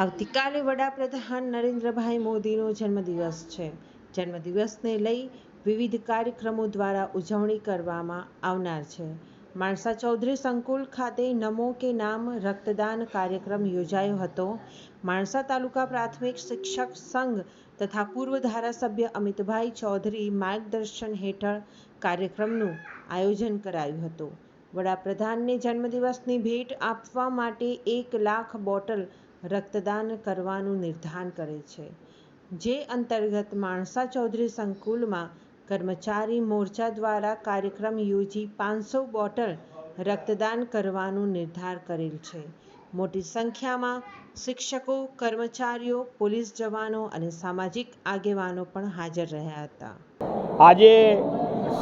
આવતીકાલે વડાપ્રધાન નરેન્દ્રભાઈ મોદીનો જન્મદિવસ છે. જન્મદિવસને લઈ વિવિધ કાર્યક્રમો દ્વારા ઉજવણી કરવામાં આવનાર છે. માણસા ચૌધરી સંકુલ ખાતે નમો કે નામ રક્તદાન કાર્યક્રમ યોજાયો હતો. માણસા તાલુકા પ્રાથમિક શિક્ષક સંઘ તથા પૂર્વ ધારાસભ્ય અમિતભાઈ ચૌધરી માર્ગદર્શન હેઠળ કાર્યક્રમનું આયોજન કરાયું હતું. વડાપ્રધાનને જન્મદિવસની ભેટ આપવા માટે એક લાખ બોટલ રક્તદાન કરવાનું નિર્ધાર કરે છે. જે અંતર્ગત માણસા ચૌધરી સંકુલમાં કર્મચારી મોરચા દ્વારા કાર્યક્રમ યોજી પાંચસો બોટલ રક્તદાન કરવાનું નિર્ધાર કરેલ છે. મોટી સંખ્યામાં શિક્ષકો, કર્મચારીઓ, પોલીસ જવાનો અને સામાજિક આગેવાનો પણ હાજર રહ્યા હતા. આજે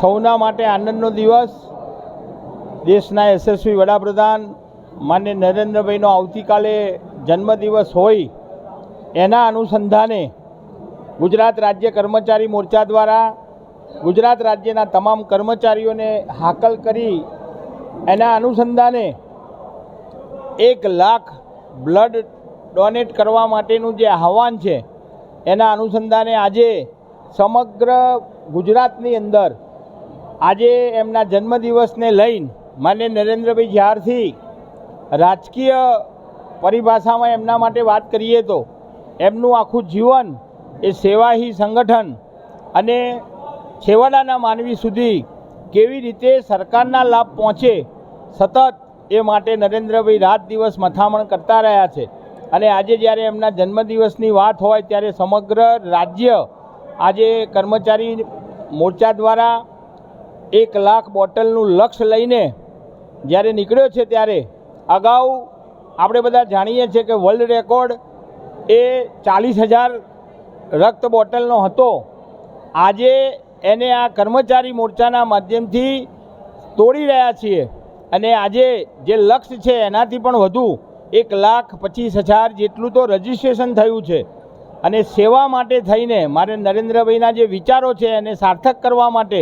સૌના માટે આનંદનો દિવસ. દેશના યશસ્વી વડાપ્રધાન માન્ય નરેન્દ્રભાઈનો આવતીકાલે જન્મદિવસ હોય, એના અનુસંધાને ગુજરાત રાજ્ય કર્મચારી મોરચા દ્વારા ગુજરાત રાજ્યના તમામ કર્મચારીઓને હાકલ કરી, એના અનુસંધાને એક લાખ બ્લડ ડોનેટ કરવા માટેનું જે આહવાન છે, એના અનુસંધાને આજે સમગ્ર ગુજરાતની અંદર આજે એમના જન્મદિવસને લઈને માન્ય નરેન્દ્રભાઈ જ્યારથી રાજકીય પરિભાષામાં એમના માટે વાત કરીએ તો એમનું આખું જીવન એ સેવાહી સંગઠન અને છેવાડાના માનવી સુધી કેવી રીતે સરકારના લાભ પહોંચે સતત એ માટે નરેન્દ્રભાઈ રાત દિવસ મથામણ કરતા રહ્યા છે. અને આજે જ્યારે એમના જન્મદિવસની વાત હોય ત્યારે સમગ્ર રાજ્ય આજે કર્મચારી મોરચા દ્વારા એક લાખ બોટલનું લક્ષ્ય લઈને જ્યારે નીકળ્યો છે ત્યારે અગાઉ આપણે બધા જાણીએ છીએ કે વર્લ્ડ રેકોર્ડ એ ચાલીસ હજાર રક્ત બોટલનો હતો. આજે એને આ કર્મચારી મોરચાના માધ્યમથી તોડી રહ્યા છીએ. અને આજે જે લક્ષ્ય છે એનાથી પણ વધુ એક લાખ પચીસ હજાર જેટલું તો રજિસ્ટ્રેશન થયું છે. અને સેવા માટે થઈને મારે નરેન્દ્રભાઈના જે વિચારો છે એને સાર્થક કરવા માટે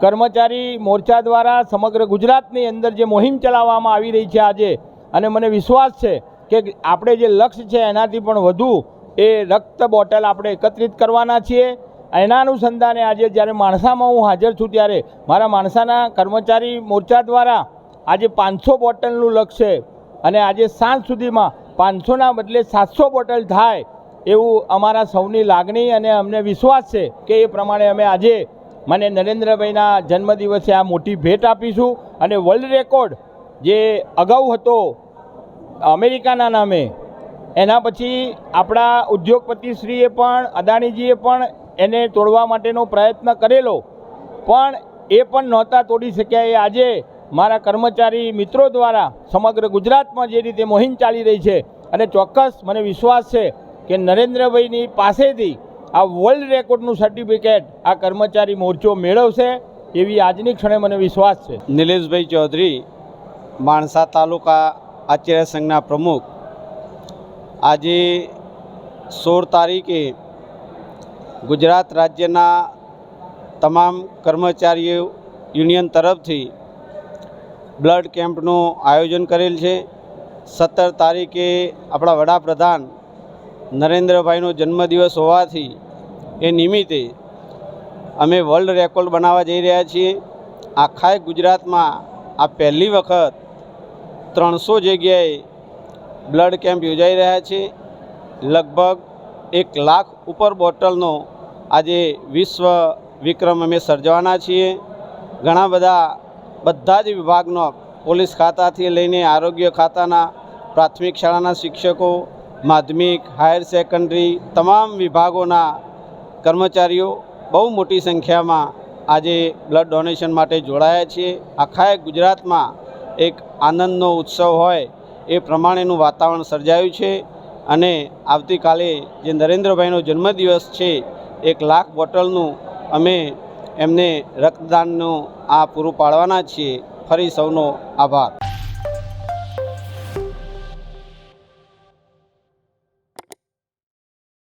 કર્મચારી મોરચા દ્વારા સમગ્ર ગુજરાતની અંદર જે મોહિમ ચલાવવામાં આવી રહી છે આજે અને મને વિશ્વાસ છે કે આપણે જે લક્ષ્ય છે એનાથી પણ વધુ એ રક્ત બોટલ આપણે એકત્રિત કરવાના છીએ. એના અનુસંધાને આજે જ્યારે માણસામાં હું હાજર છું ત્યારે મારા માણસાના કર્મચારી મોરચા દ્વારા આજે પાંચસો બોટલનું લક્ષ્ય અને આજે સાંજ સુધીમાં પાંચસોના બદલે સાતસો બોટલ થાય એવું અમારા સૌની લાગણી અને અમને વિશ્વાસ છે કે એ પ્રમાણે અમે આજે મને નરેન્દ્રભાઈના જન્મદિવસે આ મોટી ભેટ આપીશું. અને વર્લ્ડ રેકોર્ડ જે અગાઉ હતો અમેરિકાના નામે. એના પછી આપણા ઉદ્યોગપતિશ્રીએ પણ, અદાણીજીએ પણ એને તોડવા માટેનો પ્રયત્ન કરેલો. પણ એ પણ નહોતા તોડી શક્યા. એ આજે મારા કર્મચારી મિત્રો દ્વારા સમગ્ર ગુજરાતમાં જે રીતે મોહિમ ચાલી રહી છે અને ચોક્કસ મને વિશ્વાસ છે કે નરેન્દ્રભાઈની પાસેથી આ વર્લ્ડ રેકોર્ડનું સર્ટિફિકેટ આ કર્મચારી મોરચો મેળવશે એવી આજની ક્ષણે મને વિશ્વાસ છે. નિલેશભાઈ ચૌધરી, માણસા તાલુકા આચાર્ય સંઘના પ્રમુખ, આજે સોળ તારીખે ગુજરાત રાજ્યના તમામ કર્મચારીઓ યુનિયન તરફથી બ્લડ કેમ્પનું આયોજન કરેલ છે. સત્તર તારીખે આપણા વડાપ્રધાન નરેન્દ્રભાઈનો જન્મદિવસ હોવાથી એ નિમિત્તે અમે વર્લ્ડ રેકોર્ડ બનાવવા જઈ રહ્યા છીએ. આખા ગુજરાતમાં આ પહેલી વખત ત્રણસો જગ્યાએ બ્લડ કેમ્પ યોજાઈ રહ્યા છે. લગભગ એક લાખ ઉપર બોટલનો આજે વિશ્વ વિક્રમ અમે સર્જવાના છીએ. ઘણા બધા બધા જ વિભાગનો પોલીસ ખાતાથી લઈને આરોગ્ય ખાતાના, પ્રાથમિક શાળાના શિક્ષકો, માધ્યમિક, હાયર સેકન્ડરી તમામ વિભાગોના કર્મચારીઓ બહુ મોટી સંખ્યામાં આજે બ્લડ ડોનેશન માટે જોડાયા છીએ. આખા ગુજરાતમાં એક આનંદનો ઉત્સવ હોય એ પ્રમાણેનું વાતાવરણ સર્જાયું છે અને આવતીકાલે જે નરેન્દ્રભાઈનો જન્મદિવસ છે, એક લાખ બોટલનું અમે એમને રક્તદાનનું આ પૂરું પાડવાના છીએ. ફરી સૌનો આભાર.